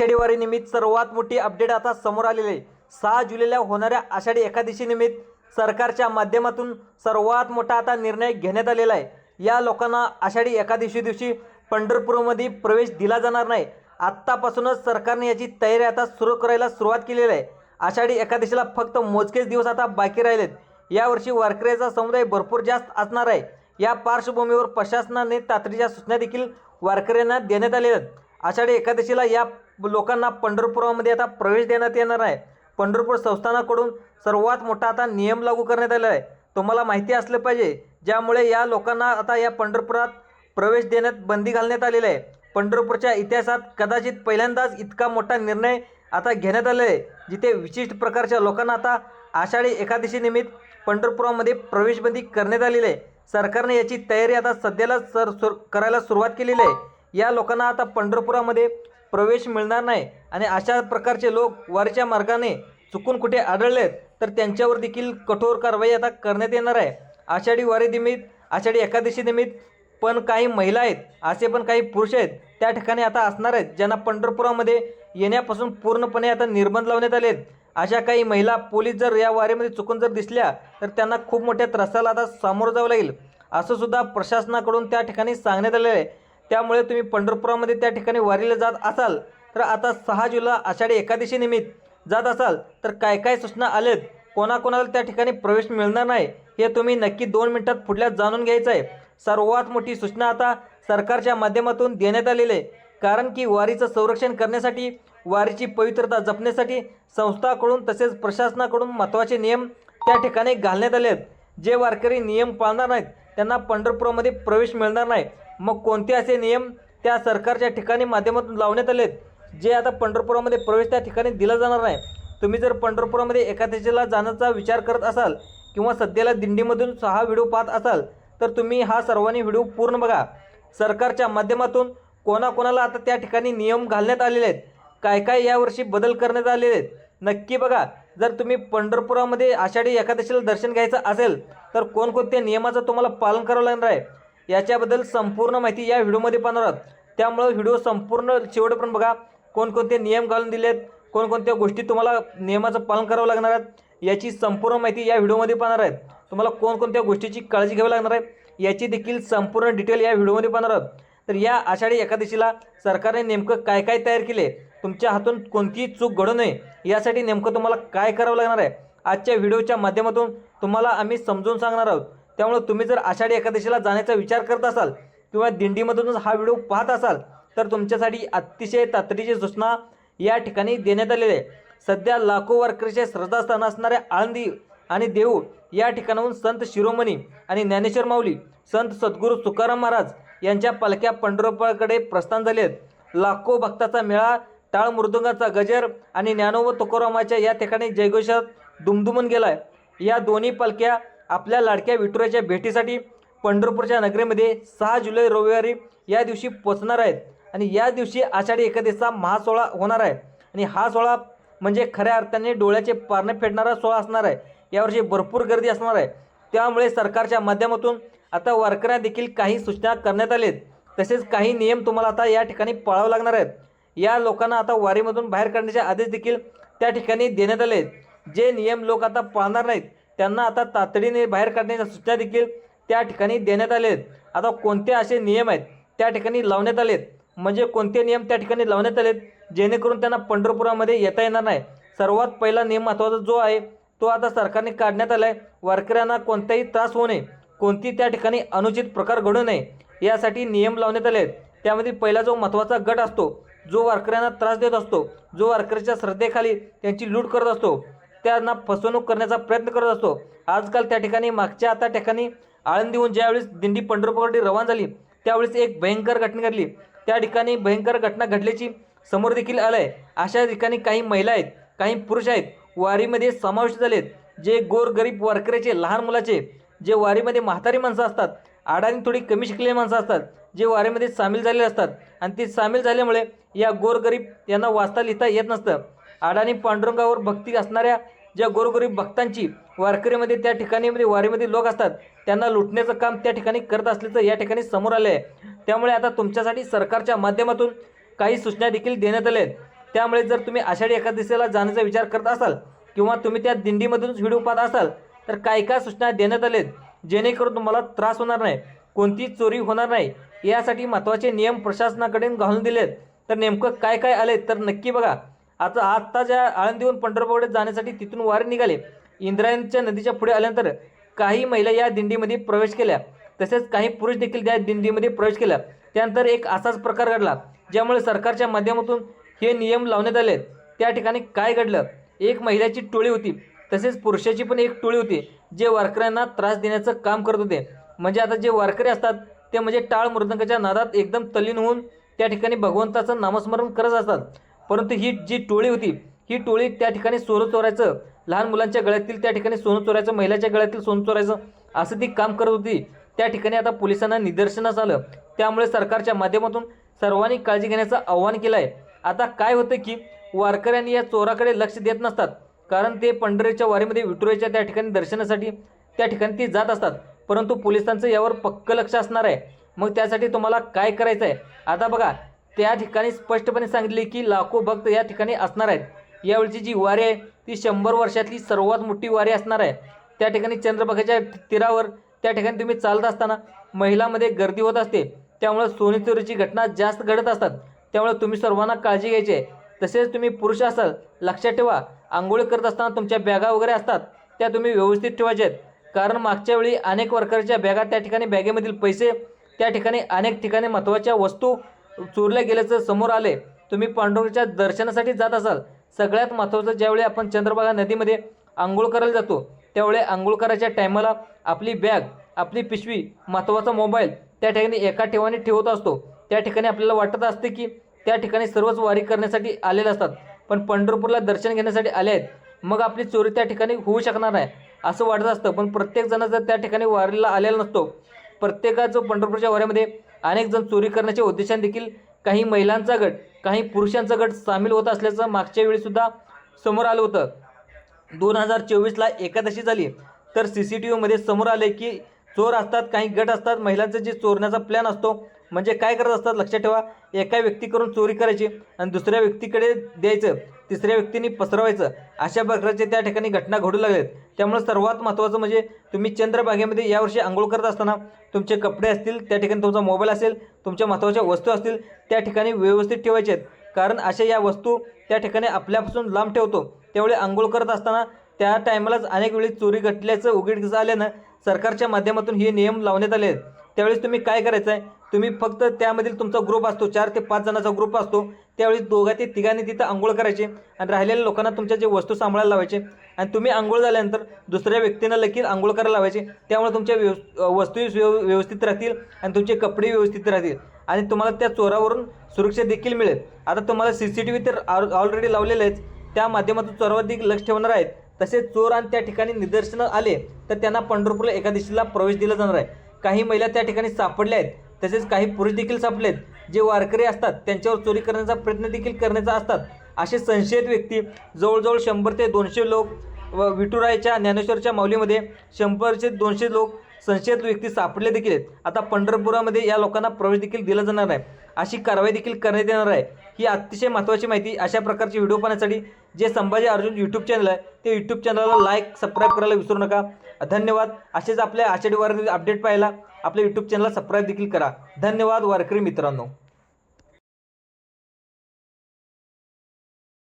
आषाढी निमित्त सर्वात मोठी अपडेट आता समोर आलेले आहे. सहा जुलैला होणाऱ्या आषाढी एकादशीनिमित्त सरकारच्या माध्यमातून सर्वात मोठा आता निर्णय घेण्यात आलेला आहे. या लोकांना आषाढी एकादशी दिवशी पंढरपूरमध्ये प्रवेश दिला जाणार नाही. आत्तापासूनच सरकारने याची तयारी आता सुरू करायला सुरुवात केलेली आहे. आषाढी एकादशीला फक्त मोजकेच दिवस आता बाकी राहिलेत. यावर्षी वारकऱ्याचा समुदाय भरपूर जास्त असणार आहे. या पार्श्वभूमीवर प्रशासनाने तातडीच्या सूचना देखील वारकऱ्यांना देण्यात आलेल्या आहेत. आषाढी एकादशीला या लोकांना पंढरपुरामध्ये आता प्रवेश देण्यात येणार आहे. पंढरपूर संस्थानाकडून सर्वात मोठा आता नियम लागू करण्यात आलेला आहे. तुम्हाला माहिती असलं पाहिजे ज्यामुळे या लोकांना आता या पंढरपुरात प्रवेश देण्यात बंदी घालण्यात आलेली आहे. पंढरपूरच्या इतिहासात कदाचित पहिल्यांदाच इतका मोठा निर्णय आता घेण्यात आला आहे जिथे विशिष्ट प्रकारच्या लोकांना आता आषाढी एकादशी निमित्त पंढरपुरामध्ये प्रवेशबंदी करण्यात आलेली आहे. सरकारने याची तयारी आता सध्याला सर सुर करायला सुरुवात केलेली आहे. या लोकांना आता पंढरपुरामध्ये प्रवेश मिळणार नाही. आणि अशा प्रकारचे लोक वारीच्या मार्गाने चुकून कुठे आढळलेत तर त्यांच्यावर देखील कठोर कारवाई आता करण्यात येणार आहे. आषाढी वारी निमित्त आषाढी एकादशी निमित्त पण काही महिला आहेत असे पण काही पुरुष आहेत त्या ठिकाणी आता असणार आहेत ज्यांना पंढरपुरामध्ये येण्यापासून पूर्णपणे आता निर्बंध लावण्यात आले आहेत. अशा काही महिला पोलीस जर या वारीमध्ये चुकून जर दिसल्या तर त्यांना खूप मोठ्या त्रासाला आता सामोरं जावं लागेल. असंसुद्धा प्रशासनाकडून त्या ठिकाणी सांगण्यात आलेलं आहे. त्यामुळे तुम्ही पंढरपुरामध्ये त्या ठिकाणी वारीला जात असाल तर आता सहा जुलै आषाढी एकादशी निमित्त जात असाल तर काय काय सूचना आलेत? कोणाकोणाला त्या ठिकाणी प्रवेश मिळणार नाही हे तुम्ही नक्की दोन मिनिटात पुढल्या जाणून घ्यायचं आहे. सर्वात मोठी सूचना आता सरकारच्या माध्यमातून देण्यात आलेली आहे. कारण की वारीचं संरक्षण करण्यासाठी वारीची पवित्रता जपण्यासाठी संस्थाकडून तसेच प्रशासनाकडून महत्त्वाचे नियम त्या ठिकाणी घालण्यात आले आहेत जे वारकरी नियम पाळणार नाहीत त्यांना पंढरपुरामध्ये प्रवेश मिळणार नाही. मग कोणते असे नियम त्या सरकारच्या ठिकाणी माध्यमातून लावण्यात आले आहेत जे आता पंढरपुरामध्ये प्रवेश त्या ठिकाणी दिला जाणार नाही. तुम्ही जर पंढरपुरामध्ये एकादशीला जाण्याचा विचार करत असाल किंवा सध्याला दिंडीमधून सहा व्हिडिओ पाहत असाल तर तुम्ही हा सर्वांनी व्हिडिओ पूर्ण बघा. सरकारच्या माध्यमातून कोणाकोणाला आता त्या ठिकाणी नियम घालण्यात आलेले आहेत? काय काय यावर्षी बदल करण्यात आलेले आहेत? नक्की बघा. जर तुम्ही पंढरपुरामध्ये आषाढी एकादशीला दर्शन घ्यायचं असेल तर कोणकोणत्या नियमाचं तुम्हाला पालन करावं लागणार आहे? याच्याबद्दल संपूर्ण माहिती या व्हिडिओमध्ये पाहणार आहोत. त्यामुळं व्हिडिओ संपूर्ण शेवटपर्यंत बघा. कोणकोणते नियम घालून दिलेत कोणकोणत्या गोष्टी तुम्हाला नियमाचं पालन करावं लागणार आहेत याची संपूर्ण माहिती या व्हिडिओमध्ये पाहणार आहेत. तुम्हाला कोणकोणत्या गोष्टीची काळजी घ्यावी लागणार आहे याची देखील संपूर्ण डिटेल या व्हिडिओमध्ये पाहणार आहोत. तर या आषाढी एकादशीला सरकारने नेमकं काय काय तयार केले तुमच्या हातून कोणतीही चूक घडू नये यासाठी नेमकं तुम्हाला काय करावं लागणार आहे आजच्या व्हिडिओच्या माध्यमातून तुम्हाला आम्ही समजून सांगणार आहोत. त्यामुळे तुम्ही जर आषाढी एकादशीला जाण्याचा विचार करत असाल किंवा दिंडीमधूनच हा व्हिडिओ पाहत असाल तर तुमच्यासाठी अतिशय तातडीची सूचना या ठिकाणी देण्यात आलेली आहे. सध्या लाखो वारकरीचे श्रद्धास्थान असणाऱ्या आळंदी आणि देऊळ या ठिकाणाहून संत शिरोमणी आणि ज्ञानेश्वर माऊली संत सद्गुरू तुकाराम महाराज यांच्या पालख्या पंढरपूरकडे प्रस्थान झाले आहेत. लाखो भक्ताचा मेळा टाळ मृदुंगाचा गजर आणि ज्ञानो व तुकारामाच्या या ठिकाणी जयघोषात दुमदुमून गेलाय. या दोन्ही पालख्या आपल्या लाडक्या विठुराच्या भेटीसाठी पंढरपूरच्या नगरीमध्ये सहा जुलै रविवारी या दिवशी पोचणार आहेत. आणि या दिवशी आषाढी एकादशीचा महासोहळा होणार आहे. आणि हा सोहळा म्हणजे खऱ्या अर्थाने डोळ्याचे पारणे फेडणारा सोहळा असणार आहे. यावर्षी भरपूर गर्दी असणार आहे. त्यामुळे सरकारच्या माध्यमातून आता वारकऱ्या देखील काही सूचना करण्यात आलेत. तसेच काही नियम तुम्हाला आता या ठिकाणी पाळावे लागणार आहेत. या लोकांना आता वारीमधून बाहेर काढण्याचे आदेश देखील त्या ठिकाणी देण्यात आले आहेत जे नियम लोक आता पाळणार नाहीत त्यांना आता तातडीने बाहेर काढण्याच्या सूचना देखील त्या ठिकाणी देण्यात आले आहेत आता कोणते असे नियम आहेत त्या ठिकाणी लावण्यात आलेत? म्हणजे कोणते नियम त्या ठिकाणी लावण्यात आलेत? जेणेकरून त्यांना पंढरपुरामध्ये येता येणार नाही. सर्वात पहिला नियम महत्त्वाचा जो आहे तो आता सरकारने काढण्यात आला आहे वारकऱ्यांना कोणताही त्रास होऊ नये. कोणती त्या ठिकाणी अनुचित प्रकार घडू नये यासाठी नियम लावण्यात आले आहेत त्यामध्ये पहिला जो महत्त्वाचा गट असतो जो वारकऱ्यांना त्रास देत असतो जो वारकऱ्याच्या श्रद्धेखाली त्यांची लूट करत असतो त्यांना फसवणूक करण्याचा प्रयत्न करत असतो. आजकाल त्या ठिकाणी मागच्या आता ठिकाणी आळंदीहून ज्यावेळेस दिंडी पंढरपूरकडे रवाना झाली त्यावेळेस एक भयंकर घटना घडली. त्या ठिकाणी भयंकर घटना घडल्याची समोर देखील आलं आहे अशा ठिकाणी काही महिला आहेत काही पुरुष आहेत वारीमध्ये समाविष्ट झालेत. जे गोरगरीब वारकऱ्याचे लहान मुलाचे जे वारीमध्ये म्हातारी माणसं असतात आडाने थोडी कमी शिकलेली माणसं असतात जे वारीमध्ये सामील झालेले असतात. आणि ते सामील झाल्यामुळे या गोरगरीब यांना वाचता लिहिता येत नसतं. अडाणी पांडुरंगावर भक्ती असणाऱ्या ज्या गोरगरीब भक्तांची वारकरीमध्ये त्या ठिकाणी म्हणजे वारीमध्ये लोक असतात त्यांना लुटण्याचं काम त्या ठिकाणी करत असल्याचं या ठिकाणी समोर आलं आहे त्यामुळे आता तुमच्यासाठी सरकारच्या माध्यमातून काही सूचना देखील देण्यात आल्या आहेत. त्यामुळे जर तुम्ही आषाढी एकादशीला जाण्याचा विचार करत असाल किंवा तुम्ही त्या दिंडीमधूनच व्हिडिओ पाहत असाल तर काय काय सूचना देण्यात आलेत जेणेकरून तुम्हाला त्रास होणार नाही कोणती चोरी होणार नाही यासाठी महत्त्वाचे नियम प्रशासनाकडे घालून दिलेत. तर नेमकं काय काय आले तर नक्की बघा. आता आत्ता ज्या आळंदीहून पंढरपूरकडे जाण्यासाठी तिथून वारे निघाले. इंद्रायणच्या नदीच्या पुढे आल्यानंतर काही महिला या दिंडीमध्ये प्रवेश केल्या. तसेच काही पुरुष देखील त्या दिंडीमध्ये प्रवेश केला. त्यानंतर एक असाच प्रकार घडला ज्यामुळे सरकारच्या माध्यमातून हे नियम लावण्यात आले. त्या ठिकाणी काय घडलं? एक महिलाची टोळी होती. तसेच पुरुषाची पण एक टोळी होती जे वारकऱ्यांना त्रास देण्याचं काम करत होते. म्हणजे आता जे वारकरी असतात ते म्हणजे टाळ मृदंगाच्या नादात एकदम तल्लीन होऊन त्या ठिकाणी भगवंताचं नामस्मरण करत असतात. परंतु ही जी टोळी होती ही टोळी त्या ठिकाणी सोनं चोरायचं लहान मुलांच्या गळ्यातील त्या ठिकाणी सोनं चोरायचं महिलाच्या गळ्यातील सोनं चोरायचं असं ती काम करत होती. त्या ठिकाणी आता पोलिसांना निदर्शनास आलं. त्यामुळे सरकारच्या माध्यमातून सर्वांनी काळजी घेण्याचं आव्हान केलं आहे आता काय होतं की वारकऱ्यांनी या चोराकडे लक्ष देत नसतात. कारण ते पंढरीच्या वारीमध्ये विठुरेच्या त्या ठिकाणी दर्शनासाठी त्या ठिकाणी ती जात असतात. परंतु पोलिसांचं यावर पक्क लक्ष असणार आहे. मग त्यासाठी तुम्हाला काय करायचं आहे आता बघा त्या ठिकाणी स्पष्टपणे सांगितले की लाखो भक्त या ठिकाणी असणार आहेत. यावेळची जी वारी आहे ती शंभर वर्षातली सर्वात मोठी वारी असणार आहे. त्या ठिकाणी चंद्रभागाच्या तीरावर त्या ठिकाणी तुम्ही चालत असताना महिलांमध्ये गर्दी होत असते. त्यामुळे सोने चोरीची घटना जास्त घडत असतात. त्यामुळे तुम्ही सर्वांना काळजी घ्यायची आहे. तसेच तुम्ही पुरुष असाल लक्षात ठेवा आंघोळ करत असताना तुमच्या बॅगा वगैरे असतात. त्या तुम्ही व्यवस्थित ठेवायच्या आहेत. कारण मागच्या वेळी अनेक वर्करच्या बॅगा त्या ठिकाणी बॅगेमधील पैसे त्या ठिकाणी अनेक ठिकाणी महत्त्वाच्या वस्तू चोरल्या गेल्याचं समोर आले तुम्ही पांडुरंगाच्या दर्शनासाठी जात असाल. सगळ्यात महत्त्वाचं ज्यावेळी आपण चंद्रभागा नदीमध्ये आंघोळ करायला जातो त्यावेळी आंघोळ करायच्या टायमाला आपली बॅग आपली पिशवी महत्त्वाचा मोबाईल त्या ठिकाणी एका ठिकाणी ठेवत असतो. त्या ठिकाणी आपल्याला वाटत असते की त्या ठिकाणी सर्वच वारी करण्यासाठी आलेले असतात. पण पंढरपूरला दर्शन घेण्यासाठी आले आहेत. मग आपली चोरी त्या ठिकाणी होऊ शकणार नाही असं वाटत असतं. पण प्रत्येकजण जर त्या ठिकाणी वारीला आलेला नसतो प्रत्येकाचं पंढरपूरच्या वाऱ्यामध्ये अनेक जण चोरी करण्याच्या उद्देशाने देखील काही महिलांचा गट काही पुरुषांचा गट सामील होत असल्याचं मागच्या वेळीसुद्धा समोर आलं होतं. दोन हजार चोवीसला एकादशी झाली तर सी सी टी व्हीमध्ये समोर आले की चोर असतात काही गट असतात महिलांचं जे चोरण्याचा प्लॅन असतो म्हणजे काय करत असतात लक्षात ठेवा एका व्यक्तीकडून चोरी करायची आणि दुसऱ्या व्यक्तीकडे द्यायचं. तिसऱ्या व्यक्तीने पसरवायचं. अशा प्रकारचे त्या ठिकाणी घटना घडू लागल्यात. त्यामुळे सर्वात महत्त्वाचं म्हणजे तुम्ही चंद्रभागेमध्ये यावर्षी आंघोळ करत असताना तुमचे कपडे असतील त्या ठिकाणी तुमचा मोबाईल असेल तुमच्या महत्त्वाच्या वस्तू असतील त्या ठिकाणी व्यवस्थित ठेवायचे आहेत. कारण अशा या वस्तू त्या ठिकाणी आपल्यापासून लांब ठेवतो. त्यावेळी आंघोळ करत असताना त्या टायमालाच अनेक वेळी चोरी घटल्याचं उघडकीस आल्यानं सरकारच्या माध्यमातून हे नियम लावण्यात आले आहेत. त्यावेळेस तुम्ही काय करायचं आहे तुम्ही फक्त त्यामधील तुमचा ग्रुप असतो. चार ते पाच जणांचा ग्रुप असतो. त्यावेळी दोघा ते तिघांनी तिथं आंघोळ करायचे आणि राहिलेल्या लोकांना तुमच्या जे वस्तू सांभाळायला लावायचे. आणि तुम्ही आंघोळ झाल्यानंतर दुसऱ्या व्यक्तींना लगेच आंघोळ करायला लावायचे. त्यामुळे तुमच्या व्यव वस्तू व्यव व्यवस्थित राहतील आणि तुमचे कपडे व्यवस्थित राहतील. आणि तुम्हाला त्या चोरावरून सुरक्षा देखील मिळेल. आता तुम्हाला सी सी टी व्ही तर ऑलरेडी लावलेले आहेत. त्या माध्यमातून चोरावर देखील लक्ष ठेवणार आहेत. तसेच चोर आणि त्या ठिकाणी निदर्शनं आले तर त्यांना पंढरपूरला एका प्रवेश दिला जाणार आहे. काही महिला त्या ठिकाणी सापडल्या आहेत. तसेच काही पुरुष देखील सापडले आहेत. जे वारकरी असतात त्यांच्यावर चोरी करण्याचा प्रयत्न देखील करण्याचा असतात. असे संशयित व्यक्ती जवळजवळ शंभर ते दोनशे लोक व विठुरायच्या ज्ञानेश्वरच्या माऊलीमध्ये शंभरचे दोनशे लोक संशयित व्यक्ती सापडले देखील आहेत. आता पंढरपुरामध्ये या लोकांना प्रवेश देखील दिला जाणार आहे अशी कारवाई देखील करण्यात येणार आहे. ही अतिशय महत्त्वाची माहिती अशा प्रकारची व्हिडिओ पाहण्यासाठी जे संभाजी अर्जुन यूट्यूब चॅनल आहे ते यूट्यूब चॅनलला लाईक सबस्क्राईब करायला विसरू नका. धन्यवाद. असेच आपल्या आषाढी वारकरी अपडेट पाहायला आपल्या यूट्यूब चॅनलला सबस्क्राईब देखील करा. धन्यवाद वारकरी मित्रांनो.